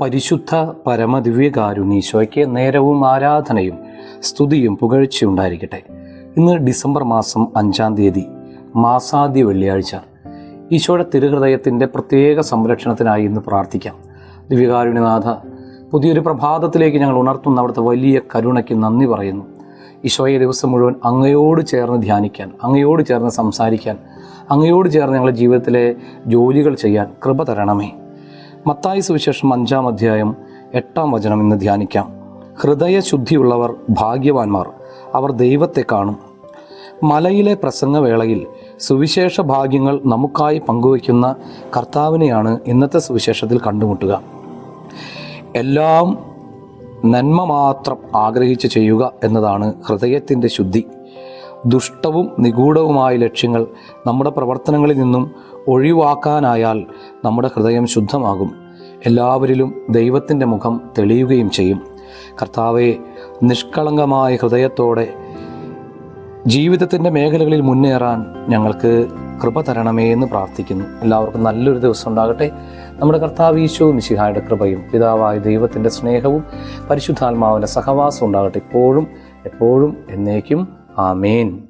പരിശുദ്ധ പരമദിവ്യകാരുണീശോയ്ക്ക് നേരവും ആരാധനയും സ്തുതിയും പുകഴ്ചയും ഉണ്ടായിരിക്കട്ടെ. ഇന്ന് ഡിസംബർ മാസം അഞ്ചാം തീയതി മാസാദ്യ വെള്ളിയാഴ്ച. ഈശോയുടെ തിരുഹൃദയത്തിന്റെ പ്രത്യേക സംരക്ഷണത്തിനായി ഇന്ന് പ്രാർത്ഥിക്കാം. ദിവ്യകാരുണ്യനാഥ പുതിയൊരു പ്രഭാതത്തിലേക്ക് ഞങ്ങൾ ഉണർത്തുന്ന അവിടുത്തെ വലിയ കരുണയ്ക്ക് നന്ദി പറയുന്നു. ഈശോയെ ദിവസം മുഴുവൻ അങ്ങയോട് ചേർന്ന് ധ്യാനിക്കാൻ അങ്ങയോട് ചേർന്ന് സംസാരിക്കാൻ അങ്ങയോട് ചേർന്ന് ഞങ്ങളുടെ ജീവിതത്തിലെ ജോലികൾ ചെയ്യാൻ കൃപ തരണമേ. മത്തായി സുവിശേഷം അഞ്ചാം അധ്യായം എട്ടാം വചനം ഇന്ന് ധ്യാനിക്കാം. ഹൃദയശുദ്ധിയുള്ളവർ ഭാഗ്യവാന്മാർ അവർ ദൈവത്തെ കാണും. മലയിലെ പ്രസംഗവേളയിൽ സുവിശേഷ ഭാഗ്യങ്ങൾ നമുക്കായി പങ്കുവയ്ക്കുന്ന കർത്താവിനെയാണ് ഇന്നത്തെ സുവിശേഷത്തിൽ കണ്ടുമുട്ടുക. എല്ലാം നന്മ മാത്രം ആഗ്രഹിച്ച് ചെയ്യുക എന്നതാണ് ഹൃദയത്തിന്റെ ശുദ്ധി. ദുഷ്ടവും നിഗൂഢവുമായ ലക്ഷ്യങ്ങൾ നമ്മുടെ പ്രവർത്തനങ്ങളിൽ നിന്നും ഒഴിവാക്കാനായാൽ നമ്മുടെ ഹൃദയം ശുദ്ധമാകും. എല്ലാവരിലും ദൈവത്തിന്റെ മുഖം തെളിയുകയും ചെയ്യും. കർത്താവെ നിഷ്കളങ്കമായ ഹൃദയത്തോടെ ജീവിതത്തിന്റെ മേഖലകളിൽ മുന്നേറാൻ ഞങ്ങൾക്ക് കൃപ തരണമേ എന്ന് പ്രാർത്ഥിക്കുന്നു. എല്ലാവർക്കും നല്ലൊരു ദിവസം ഉണ്ടാകട്ടെ. നമ്മുടെ കർത്താവ് ഈശോവും മിശിഹായുടെ കൃപയും പിതാവായ ദൈവത്തിന്റെ സ്നേഹവും പരിശുദ്ധാത്മാവിന്റെ സഹവാസവും ഉണ്ടാകട്ടെ. ഇപ്പോഴും എപ്പോഴും എന്നേക്കും. ആമേൻ.